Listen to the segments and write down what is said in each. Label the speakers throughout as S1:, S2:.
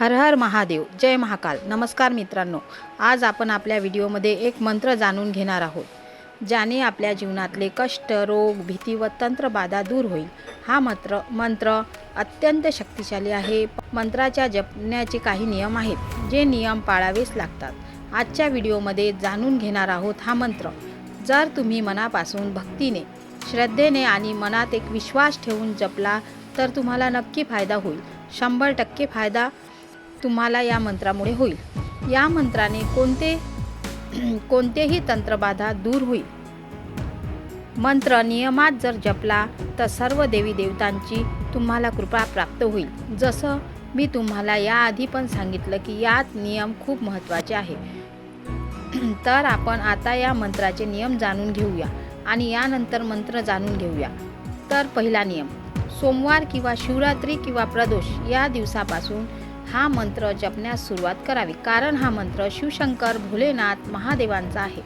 S1: हर हर महादेव जय महाकाल. नमस्कार मित्रांनो आज आपण आपल्या व्हिडिओमध्ये एक मंत्र जाणून घेणार आहोत. ज्याने आपल्या जीवनातले कष्ट रोग भीती व तंत्रबाधा दूर होईल. हा मंत्र मंत्र अत्यंत शक्तिशाली आहे. मंत्राच्या जपण्याचे काही नियम आहेत जे नियम पाळावेच लागतात. आजच्या व्हिडिओमध्ये जाणून घेणार आहोत हा मंत्र. जर तुम्ही मनापासून भक्तीने श्रद्धेने आणि मनात एक विश्वास ठेवून जपला तर तुम्हाला नक्की फायदा होईल. शंभर टक्के फायदा तुम्हाला या मंत्रामुळे होईल. या मंत्राने कोणते कोणतेही तंत्रबाधा दूर होईल. मंत्र नियमात जर जपला तर सर्व देवी देवतांची तुम्हाला कृपा प्राप्त होईल. जसं मी तुम्हाला याआधी पण सांगितलं की यात नियम खूप महत्त्वाचे आहे. तर आपण आता या मंत्राचे नियम जाणून घेऊया आणि यानंतर मंत्र जाणून घेऊया. तर पहिला नियम सोमवार किंवा शिवरात्री किंवा प्रदोष या दिवसापासून हा मंत्र जपण्यास सुरुवात करावी. कारण हा मंत्र शिवशंकर भोलेनाथ महादेवांचा आहे.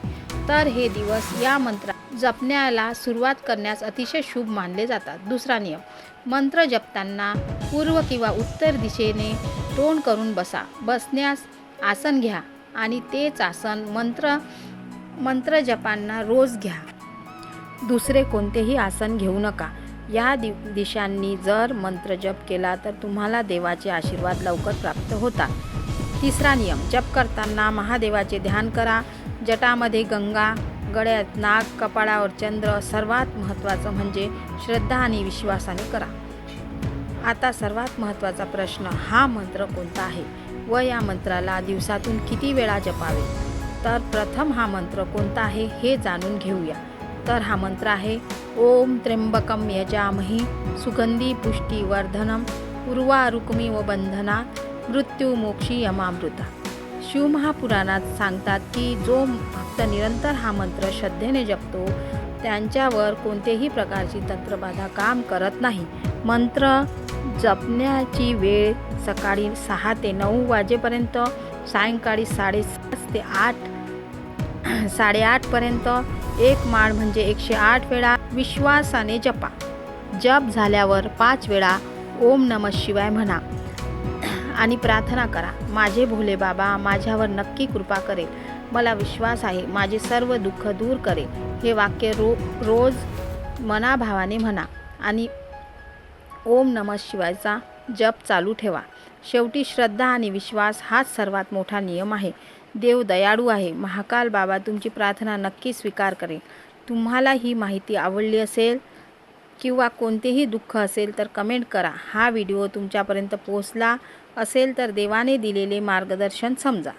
S1: तर हे दिवस या मंत्र जपण्याला सुरुवात करण्यास अतिशय शुभ मानले जातात. दुसरा नियम मंत्र जपताना पूर्व किंवा उत्तर दिशेने तोंड करून बसा. बसण्यास आसन घ्या आणि तेच आसन मंत्र मंत्र जपांना रोज घ्या. दुसरे कोणतेही आसन घेऊ नका. या दि दिशांनी जर मंत्र जप केला तर तुम्हाला देवाचे आशीर्वाद लवकर प्राप्त होतात. तिसरा नियम जप करताना महादेवाचे ध्यान करा. जटामध्ये गंगा गळ्यात नाग कपाळावर चंद्र सर्वात महत्त्वाचं म्हणजे श्रद्धा आणि विश्वासाने करा. आता सर्वात महत्त्वाचा प्रश्न हा मंत्र कोणता आहे? व या मंत्राला दिवसातून किती वेळा जपावे? तर प्रथम हा मंत्र कोणता आहे हे जाणून घेऊया. तर हा मंत्र आहे. ओम त्र्यंबकम यजामही. सुगंधी पुष्टी वर्धनम. उर्वा रुक्मी व बंधना मृत्यू मोक्षी यमामृता. शिवमहापुराणात सांगतात की जो भक्त निरंतर हा मंत्र श्रद्धेने जपतो त्यांच्यावर कोणतेही प्रकारची तंत्रबाधा काम करत नाही. मंत्र जपण्याची वेळ सकाळी सहा ते नऊ वाजेपर्यंत सायंकाळी साडेसात ते आठ साडेआठपर्यंत एक माळ म्हणजे एकशे आठ वेळा विश्वासाने जपा. जप झाल्यावर पाच वेळा ओम नम शिवाय म्हणा. आणि प्रार्थना करा माझे भोले बाबा माझ्यावर नक्की कृपा करेल. मला विश्वास आहे माझे सर्व दुःख दूर करेल. हे वाक्य रो रोज मनाभावाने म्हणा. आणि ओम नम शिवायचा जप चालू ठेवा. शेवटी श्रद्धा आणि विश्वास हाच सर्वात मोठा नियम आहे. देव दयाळू आहे. महाकाल बाबा तुमची प्रार्थना नक्की स्वीकार करेल. तुम्हाला ही माहिती आवडली असेल किंवा कोणतेही दुःख असेल तर कमेंट करा. हा व्हिडिओ तुमच्यापर्यंत पोहोचला असेल तर देवाने दिलेले मार्गदर्शन समजा.